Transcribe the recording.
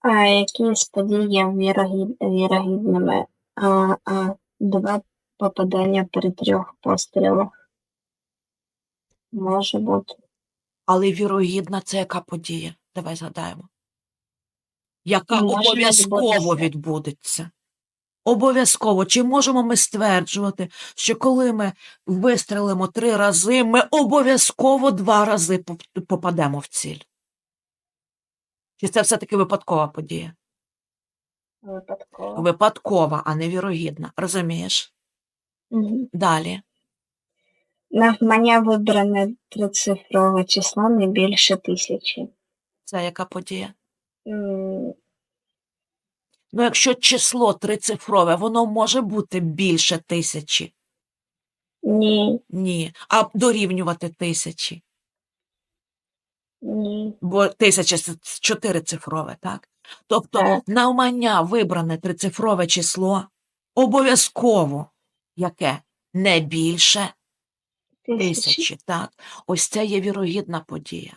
А які є вірогід... вірогідними? А, а, два попадання при трьох пострілах. Може бути. Але вірогідна це яка подія? Давай згадаємо. Яка Може обов'язково відбутися. відбудеться. Обов'язково. Чи можемо ми стверджувати, що коли ми вистрелимо три рази, ми обов'язково два рази попадемо в ціль? Чи це все-таки випадкова подія? Випадково. Випадкова, а не вірогідна. Розумієш? Мгм. Далі. Навмання вибране трицифрове число не більше тисячі. Це яка подія? М, Ну, якщо число трицифрове, воно може бути більше тисячі. Ні, Ні. А дорівнювати тисячі. Ні. Бо тисяча це чотирицифрове, так? Тобто Так. навмання вибране трицифрове число обов'язково яке? Не більше Тисячі. тисячі, так? Ось це є вірогідна подія.